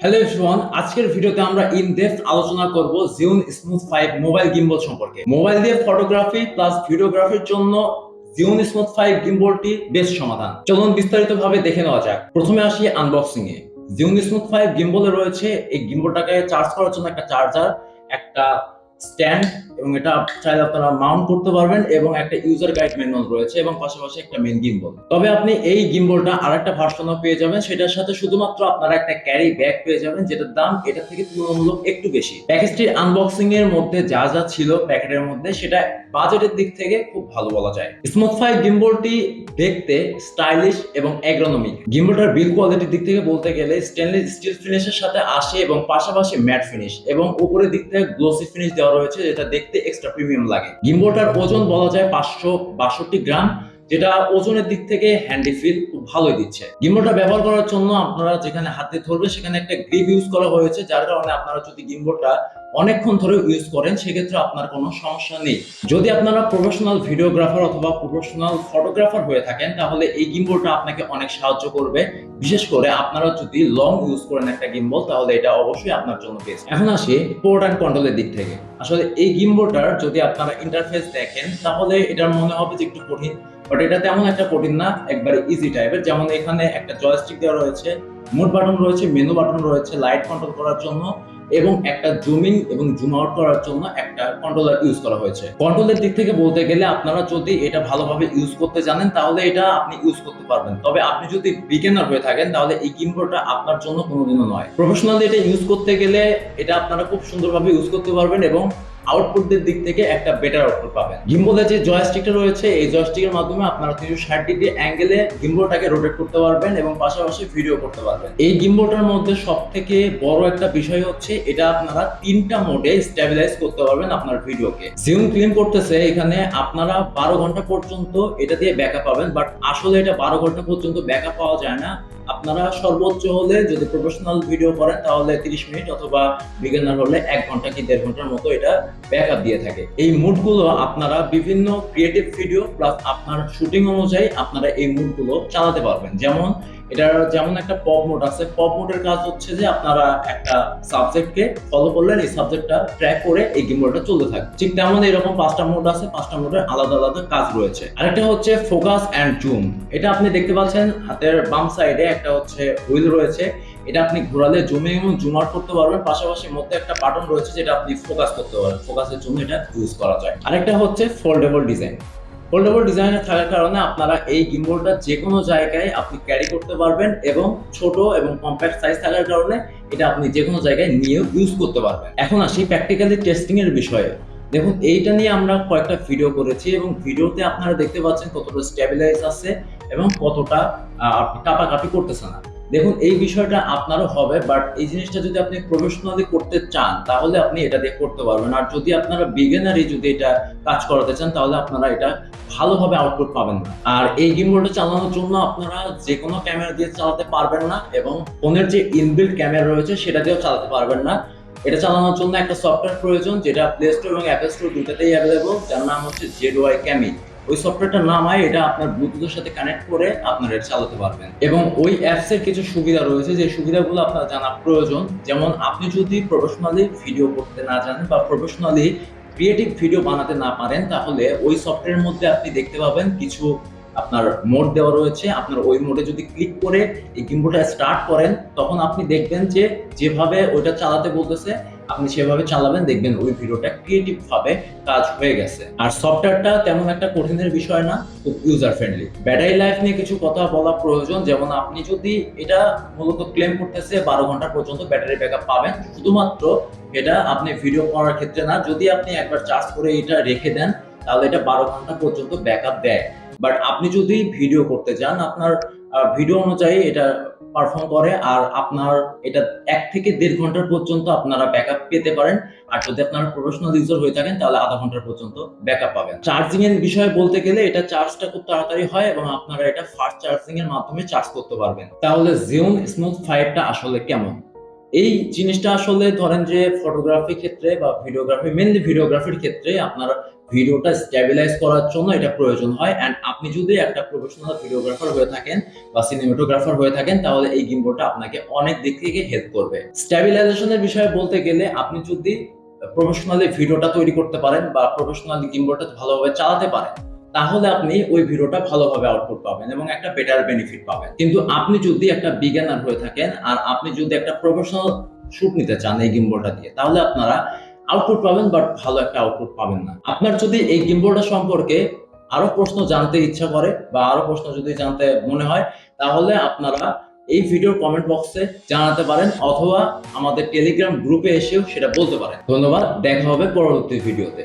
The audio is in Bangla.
হ্যালো এভরিওয়ান আজকের ভিডিওতে আমরা ইন ডেপথ আলোচনা করব জিউন স্মুথ 5 মোবাইল গিম্বল সম্পর্কে। মোবাইল দিয়ে ফটোগ্রাফি প্লাস ভিডিওগ্রাফির জন্য জিউন স্মুথ 5 গিম্বলটি বেস্ট সমাধান। চলুন বিস্তারিতভাবে দেখে নেওয়া যাক। প্রথমে আসি আনবক্সিং এ। জিওন স্মুথ 5 গিম্বলে রয়েছে, এই গিম্বলটাকে চার্জ করার জন্য একটা চার্জার একটা স্ট্যান্ড এবং এটা চাইলে আপনারা মাউন্ট করতে পারবেন এবং একটা ইউজার গাইড ম্যানুয়াল রয়েছে এবং পাশাপাশি একটা মেন গিম্বল তবে আপনি এই গিম্বলটা আরেকটা ভার্সনও পেয়ে যাবেন, সেটার সাথে শুধুমাত্র আপনারা একটা ক্যারি ব্যাগ পেয়ে যাবেন, যেটার দাম এটা থেকে তুলনামূলক একটু বেশি। প্যাকেজটির আনবক্সিং এর মধ্যে যা যা ছিল প্যাকেটের মধ্যে, সেটা বাজেটের দিক থেকে খুব ভালো বলা যায়। স্মুথ ফাই গিম্বলটি দেখতে স্টাইলিশ এবং অ্যাগ্রোনমিক গিম্বলটার বিল কোয়ালিটির দিক থেকে বলতে গেলে স্টেনলেস স্টিল ফিনিশের সাথে আসে এবং পাশাপাশি ম্যাট ফিনিশ এবং উপরের দিক থেকে গ্লোসি ফিনিশ দেওয়া রয়েছে, যেটা দেখতে এক্সট্রা প্রিমিয়াম লাগে। গিম্বলটার ওজন বলা যায় পাঁচশো বাষট্টি গ্রাম, যেটা ওজনের দিক থেকে হ্যান্ডি ফিল খুব ভালোই দিচ্ছে। গিম্বলটা ব্যবহার করার জন্য আপনারা যেখানে হাতে ধরবে সেখানে একটা গ্রিপ ইউজ করা হয়েছে, যার কারণে আপনারা যদি গিম্বলটা অনেকক্ষণ ধরে ইউজ করেন, সেক্ষেত্রে আপনার কোনো সমস্যা নেই। যদি আপনারা প্রফেশনাল ভিডিওগ্রাফার অথবা প্রফেশনাল ফটোগ্রাফার হয়ে থাকেন, তাহলে এই গিম্বলটা আপনাকে অনেক সাহায্য করবে। বিশেষ করে আপনারা যদি লং ইউজ করেন একটা গিম্বল তাহলে এটা অবশ্যই আপনার জন্য বেস্ট এখন আসি পোর্ট অ্যান্ড কন্ট্রোলের দিক থেকে। আসলে এই গিম্বলটার যদি আপনারা ইন্টারফেস দেখেন, তাহলে এটার মনে হবে যে একটু কঠিন। বাট এটা তেমন একটা কঠিন না, একবারে ইজি টাইপের যেমন এখানে একটা জয়স্টিক দেওয়া রয়েছে মোড বাটন রয়েছে মেনু বাটন রয়েছে লাইট কন্ট্রোল করার জন্য। এবং একটা জুমিং এবং জুম আউট করার জন্য একটা কন্ট্রোলার ইউজ করা হয়েছে। কন্ট্রোলের দিক থেকে বলতে গেলে আপনারা যদি এটা ভালোভাবে ইউজ করতে জানেন, তাহলে এটা আপনি ইউজ করতে পারবেন। তবে আপনি যদি বিগিনার হয়ে থাকেন, তাহলে এই গিম্বলটা আপনার জন্য কোনোদিনও নয়। প্রফেশনালি এটা ইউজ করতে গেলে এটা আপনারা খুব সুন্দরভাবে ইউজ করতে পারবেন এবং আউটপুটদের দিক থেকে একটা বেটার আউটপুট পাবেন। গিম্বলের যে জয়স্টিকটা রয়েছে, এই জয়স্টিকের মাধ্যমে আপনারা তিনশো ষাট ডিগ্রি অ্যাঙ্গেলে গিম্বলটাকে রোটেট করতে পারবেন এবং পাশাপাশি ভিডিও করতে পারবেন। এই গিম্বলটার মধ্যে সব থেকে বড় একটা বিষয় হচ্ছে, এটা আপনারা তিনটা মোডে স্টেবিলাইজ করতে পারবেন। আপনার ভিডিওকে। জিম ক্লিন করতেছে, এখানে আপনারা বারো ঘণ্টা পর্যন্ত এটা দিয়ে ব্যাকআপ পাবেন বাট আসলে এটা বারো ঘণ্টা পর্যন্ত ব্যাকআপ পাওয়া যায় না। আপনারা সর্বোচ্চ হলে যদি প্রফেশনাল ভিডিও করেন, তাহলে তিরিশ মিনিট অথবা বিগিনার হলে এক ঘণ্টা কি দেড় ঘণ্টার মতো এটা ব্যাকআপ দিয়ে থাকে। এই মুডগুলো আপনারা বিভিন্ন ক্রিয়েটিভ ভিডিও প্লাস আপনার শুটিং অনুযায়ী আপনারা এই মুডগুলো চালাতে পারবেন। যেমন এটার যেমন একটা পপ মোড আছে পপ মোডের কাজ হচ্ছে যে আপনারা একটা সাবজেক্টকে ফলো করলেন, এই সাবজেক্টটা ট্র্যাক করে এই গিম্বলটা চলতে থাকে ঠিক তেমন এরকম পাঁচটা মোড আছে, পাঁচটা মোডের আলাদা আলাদা কাজ রয়েছে। আরেকটা হচ্ছে ফোকাস অ্যান্ড জুম এটা আপনি দেখতে পাচ্ছেন, হাতের বাম সাইডে একটা হচ্ছে হুইল রয়েছে। এটা আপনি ঘোরালে জুমে এবং জুম আউট করতে পারবেন। পাশাপাশি মধ্যে একটা বাটন রয়েছে, যেটা আপনি ফোকাস করতে পারবেন। ফোকাসের জন্য এটা ইউজ করা যায়। আরেকটা হচ্ছে ফোল্ডেবল ডিজাইন ফোল্ডেবল ডিজাইনে থাকার কারণে আপনারা এই গিম্বলটা যে কোনো জায়গায় আপনি ক্যারি করতে পারবেন এবং ছোট এবং কম্প্যাক্ট সাইজ থাকার কারণে এটা আপনি যে কোনো জায়গায় নিয়েও ইউজ করতে পারবেন। এখন আসি প্র্যাকটিক্যালি টেস্টিং এর বিষয়ে। দেখুন, এইটা নিয়ে আমরা কয়েকটা ভিডিও করেছি এবং ভিডিওতে আপনারা দেখতে পাচ্ছেন কতটা স্টেবিলাইজ আছে এবং কতটা আপনি কাপাকাপি করতেছে না দেখুন, এই বিষয়টা আপনারও হবে বাট এই জিনিসটা যদি আপনি প্রফেশনালি করতে চান, তাহলে আপনি এটা দিয়ে করতে পারবেন। আর যদি আপনারা বিগিনারই যদি এটা কাজ করাতে চান, তাহলে আপনারা এটা ভালোভাবে আউটপুট পাবেন না। আর এই গিম্বলটা চালানোর জন্য আপনারা যে কোনো ক্যামেরা দিয়ে চালাতে পারবেন না, এবং ফোনের যে ইনবিল্ট ক্যামেরা রয়েছে, সেটা দিয়েও চালাতে পারবেন না। এটা চালানোর জন্য একটা সফটওয়্যার প্রয়োজন, যেটা প্লে স্টোর এবং অ্যাপল স্টোর দুটাতেই অ্যাভেলেবল যার নাম হচ্ছে জেড ওয়াই ক্যামি ওই সফটওয়্যারটা নামায় এটা আপনার ব্লুটুথের সাথে কানেক্ট করে আপনারা এটা চালাতে পারবেন। এবং ওই অ্যাপস এর কিছু সুবিধা রয়েছে, যে সুবিধাগুলো আপনার জানা প্রয়োজন। যেমন আপনি যদি প্রফেশনালি ভিডিও করতে না জানেন বা প্রফেশনালি ক্রিয়েটিভ ভিডিও বানাতে না পারেন, তাহলে ওই সফটওয়্যারের মধ্যে আপনি দেখতে পাবেন কিছু আপনার মোড দেওয়া রয়েছে। আপনার ওই মোডে যদি ক্লিক করে এই গিম্বোটা স্টার্ট করেন, তখন আপনি দেখবেন যে যেভাবে ওইটা চালাতে বলতেছে আপনি সেভাবে চালাবেন, দেখবেন ওই ভিডিওটা ক্রিয়েটিভ ভাবে কাজ হয়ে গেছে। আর সফটওয়্যারটা তেমন একটা কঠিনের বিষয় না, খুব ইউজার ফ্রেন্ডলি ব্যাটারি লাইফ নিয়ে কিছু কথা বলা প্রয়োজন, যেমন আপনি যদি এটা মূলত ক্লেম করতেছে বারো ঘণ্টা পর্যন্ত ব্যাটারি ব্যাকআপ পাবেন, শুধুমাত্র এটা আপনি ভিডিও করার ক্ষেত্রে না, যদি আপনি একবার চার্জ করে এটা রেখে দেন, তাহলে এটা বারো ঘণ্টা পর্যন্ত ব্যাকআপ দেয়। বাট আপনি যদি ভিডিও করতে চান আপনার ভিডিও অনুযায়ী এটা পারফর্ম করে আর আপনার এটা এক থেকে দেড় ঘণ্টার পর্যন্ত আপনারা ব্যাকআপ পেতে পারেন। আর যদি আপনারা প্রফেশনাল ইউজার হয়ে থাকেন, তাহলে আধা ঘণ্টার পর্যন্ত ব্যাকআপ পাবেন। চার্জিং এর বিষয়ে বলতে গেলে এটা চার্জটা খুব তাড়াতাড়ি হয় এবং আপনারা এটা ফাস্ট চার্জিং এর মাধ্যমে চার্জ করতে পারবেন। তাহলে জিওন স্মুথ ফাইভটা আসলে কেমন? এই জিনিসটা আসলে ধরেন যে ফটোগ্রাফির ক্ষেত্রে বা ভিডিওগ্রাফি মেনলি ভিডিওগ্রাফির ক্ষেত্রে আপনার ভিডিওটা স্টেবিলাইজ করার জন্য এটা প্রয়োজন হয়। অ্যান্ড আপনি যদি একটা প্রফেশনাল ভিডিওগ্রাফার হয়ে থাকেন বা সিনেমাটোগ্রাফার হয়ে থাকেন, তাহলে এই গিম্বলটা আপনাকে অনেক দিক থেকে হেল্প করবে। স্টেবিলাইজেশনের বিষয়ে বলতে গেলে আপনি যদি প্রফেশনালি ভিডিওটা তৈরি করতে পারেন বা প্রফেশনালি গিম্বলটা ভালোভাবে চালাতে পারেন, তাহলে আপনি ওই ভিডিওটা ভালোভাবে আউটপুট পাবেন এবং একটা বেটার বেনিফিট পাবেন। কিন্তু আপনি যদি একটা বিজ্ঞানার হয়ে থাকেন আর আপনি যদি একটা প্রফেশনাল শুট নিতে চান এই গিম্বলটা দিয়ে, তাহলে আপনারা আউটপুট পাবেন বাট ভালো একটা আউটপুট পাবেন না। আপনার যদি এই গিম্বলটা সম্পর্কে আরও প্রশ্ন জানতে ইচ্ছা করে বা আরও প্রশ্ন যদি জানতে মনে হয়, তাহলে আপনারা এই ভিডিওর কমেন্ট বক্সে জানাতে পারেন অথবা আমাদের টেলিগ্রাম গ্রুপে এসেও সেটা বলতে পারেন। ধন্যবাদ, দেখা হবে পরবর্তী ভিডিওতে